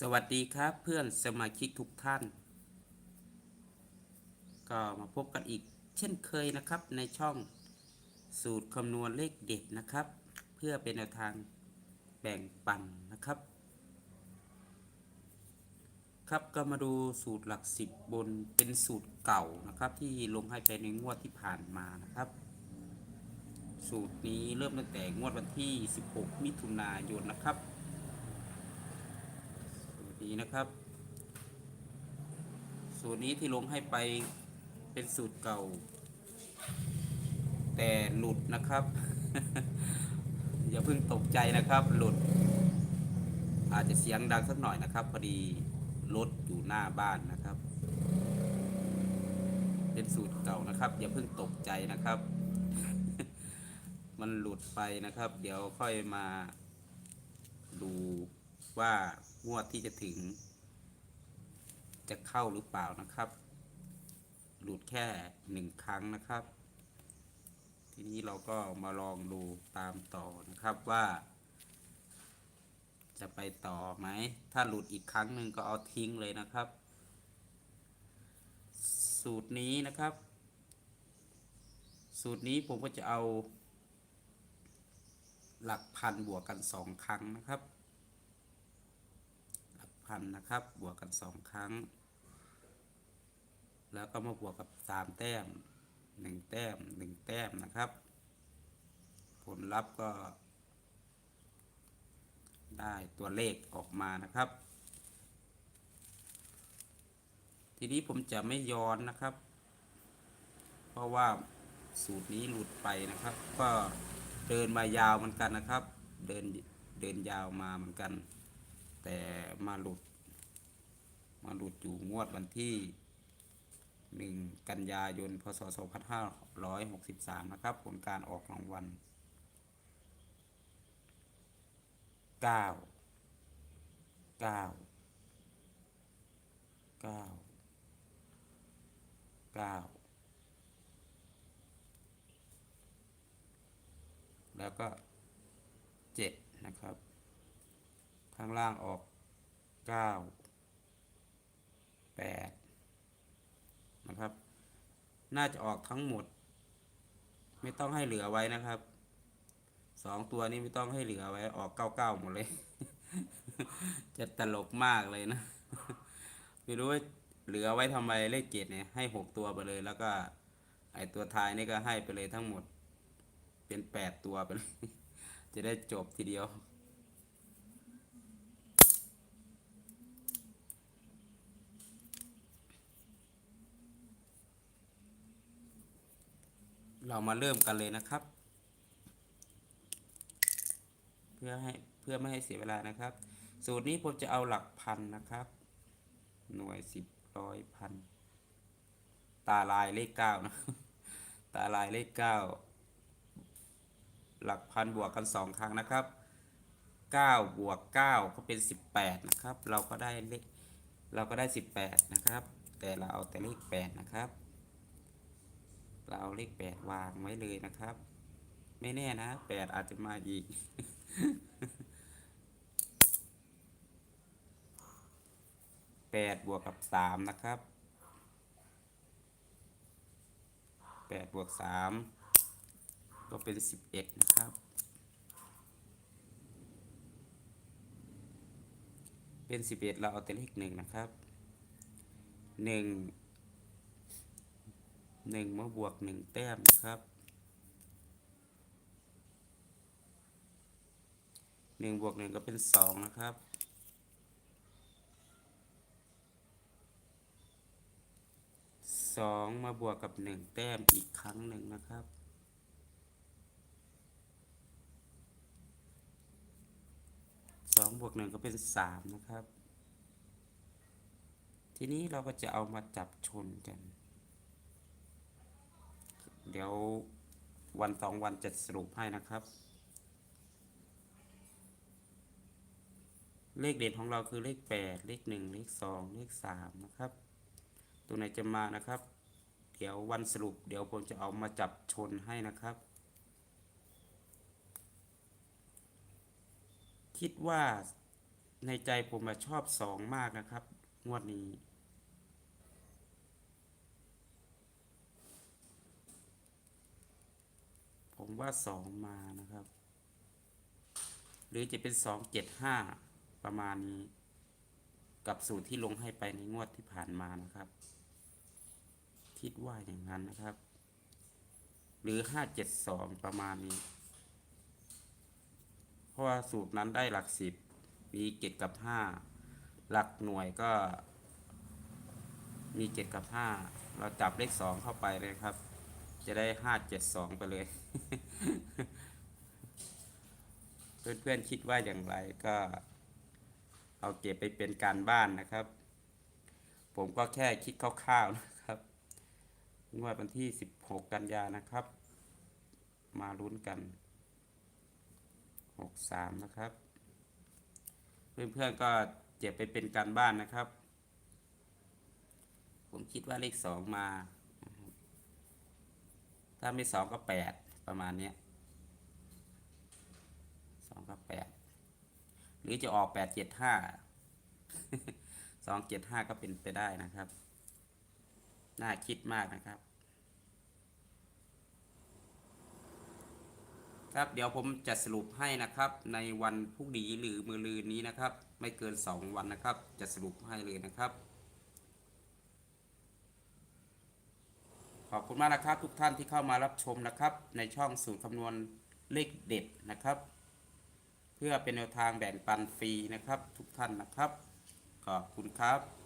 สวัสดีครับเพื่อนสมาชิกทุกท่าน ก็มาพบกันอีกเช่นเคยนะครับในช่องสูตรคำนวณเลขเด็ดนะครับ เพื่อเป็นแนวทางแบ่งปันนะครับ ครับก็มาดูสูตรหลักสิบบนเป็นสูตรเก่านะครับ ที่ลงให้ไปในงวดที่ผ่านมานะครับ สูตรนี้เริ่มตั้งแต่งวดวันที่ 16 มิถุนายนนะครับ สูตรนี้นะครับ สูตรนี้ที่ลงให้ไปเป็นสูตรเก่า แต่หลุดนะครับ อย่าเพิ่งตกใจนะครับ หลุด อาจจะเสียงดังสักหน่อยนะครับพอดีรถอยู่หน้าบ้านนะครับ เป็นสูตรเก่านะครับ อย่าเพิ่งตกใจนะครับ มันหลุดไปนะครับ เดี๋ยวค่อยมาดู ว่างวดที่จะถึง จะเข้าหรือเปล่านะครับ หลุดแค่หนึ่งครั้งนะครับ ทีนี้เราก็มาลองดูตามต่อนะครับว่า จะไปต่อไหม ถ้าหลุดอีกครั้งหนึ่งก็เอาทิ้งเลยนะครับ สูตรนี้นะครับ สูตรนี้ผมก็จะเอา หลักพันบวกกันสองครั้งนะครับ พันนะครับ บวกกันสองครั้ง แล้วก็มาบวกกับสามแต้มหนึ่งแต้มหนึ่งแต้มนะครับ ผลลัพธ์ก็ ได้ตัวเลขออกมานะครับ ทีนี้ผมจะไม่ย้อนนะครับ เพราะว่าสูตรนี้หลุดไปนะครับ ก็เดินมายาวเหมือนกันนะครับ เดินเดินยาวมาเหมือนกัน แต่มาหลุด มาหลุดอยู่งวดวันที่หนึ่งกันยายน พศ 2563 นะครับ ผลการออกรางวัลเก้าเก้าเก้าเก้าแล้วก็เจ็ดนะครับ ข้างล่างออกเก้าแปดนะครับ น่าจะออกทั้งหมด ไม่ต้องให้เหลือไว้นะครับสองตัวนี้ไม่ต้องให้เหลือไว้ ออกเก้าเก้าหมดเลย จะตลกมากเลยนะ ไม่รู้ว่าเหลือไว้ทำไมเลขเจ็ดเนี่ยให้หกตัวไปเลย แล้วก็ ไอตัวท้ายนี่ก็ให้ไปเลยทั้งหมด เป็นแปดตัวไปเลย จะได้จบทีเดียว เรามาเริ่มกันเลยนะครับ เพื่อให้เพื่อไม่ให้เสียเวลานะครับ สูตรนี้ผมจะเอาหลักพันนะครับ หน่วยสิบร้อยพันตาลายเลขเก้านะตาลายเลขเก้าหลักพันบวกกันสองครั้งนะครับเก้าบวกเก้าก็เป็นสิบแปดนะครับ เราก็ได้เลขเราก็ได้สิบแปดนะครับ แต่เราเอาแต่เลขแปดนะครับ เราเอาเลขแปดวางไว้เลยนะครับ ไม่แน่นะแปดอาจจะมาอีก แปดบวกกับสามนะครับ แปดบวกสามก็เป็นสิบเอ็ดนะครับ เป็นสิบเอ็ดเราเอาแต่เลขหนึ่งนะครับหนึ่ง หนึ่งมาบวกหนึ่งแต้มนะครับหนึ่งบวกหนึ่งก็เป็นสองนะครับสองมาบวกกับหนึ่งแต้มอีกครั้งหนึ่งนะครับสองบวกหนึ่งก็เป็นสามนะครับ ทีนี้เราก็จะเอามาจับชนกัน เดี๋ยววันสองวันจะสรุปให้นะครับ เลขเด่นของเราคือเลขแปดเลขหนึ่งเลขสองเลขสามนะครับ ตัวไหนจะมานะครับ เดี๋ยววันสรุป เดี๋ยวผมจะเอามาจับชนให้นะครับ คิดว่าในใจผมชอบสองมากนะครับ งวดนี้ ผมว่าสองมานะครับ หรือจะเป็นสองเจ็ดห้าประมาณนี้ กับสูตรที่ลงให้ไปในงวดที่ผ่านมานะครับ คิดว่าอย่างนั้นนะครับ หรือห้าเจ็ดสองประมาณนี้ เพราะว่าสูตรนั้นได้หลักสิบมีเจ็ดกับห้าหลักหน่วยก็มีเจ็ดกับห้าเราจับเลขสองเข้าไปเลยครับ จะได้ห้าเจ็ดสองไปเลย เพื่อนๆคิดว่าอย่างไรก็เอาเก็บไปเป็นการบ้านนะครับ ผมก็แค่คิดคร่าวๆนะครับงวดวันที่ 16 กันยานะครับ มาลุ้นกัน 63 นะครับ เพื่อนๆก็เก็บไปเป็นการบ้านนะครับ ผมคิดว่าเลขสองมา ถ้าไม่สองก็แปดประมาณนี้สองก็แปดหรือจะออกแปดเจ็ดห้าสองเจ็ดห้าก็เป็นไปได้นะครับ น่าคิดมากนะครับ ครับเดี๋ยวผมจะสรุปให้นะครับ ในวันพรุ่งนี้หรือมือลืนนี้นะครับ ไม่เกิน2วันนะครับ จะสรุปให้เลยนะครับ อบคุณมากนะครับ ทุกท่านที่เข้ามารับชมนะครับ ในช่องสูตรคำนวณเลขเด็ดนะครับ เพื่อเป็นแนวทางแบ่งปันฟรีนะครับ ทุกท่านนะครับ ขอบคุณครับ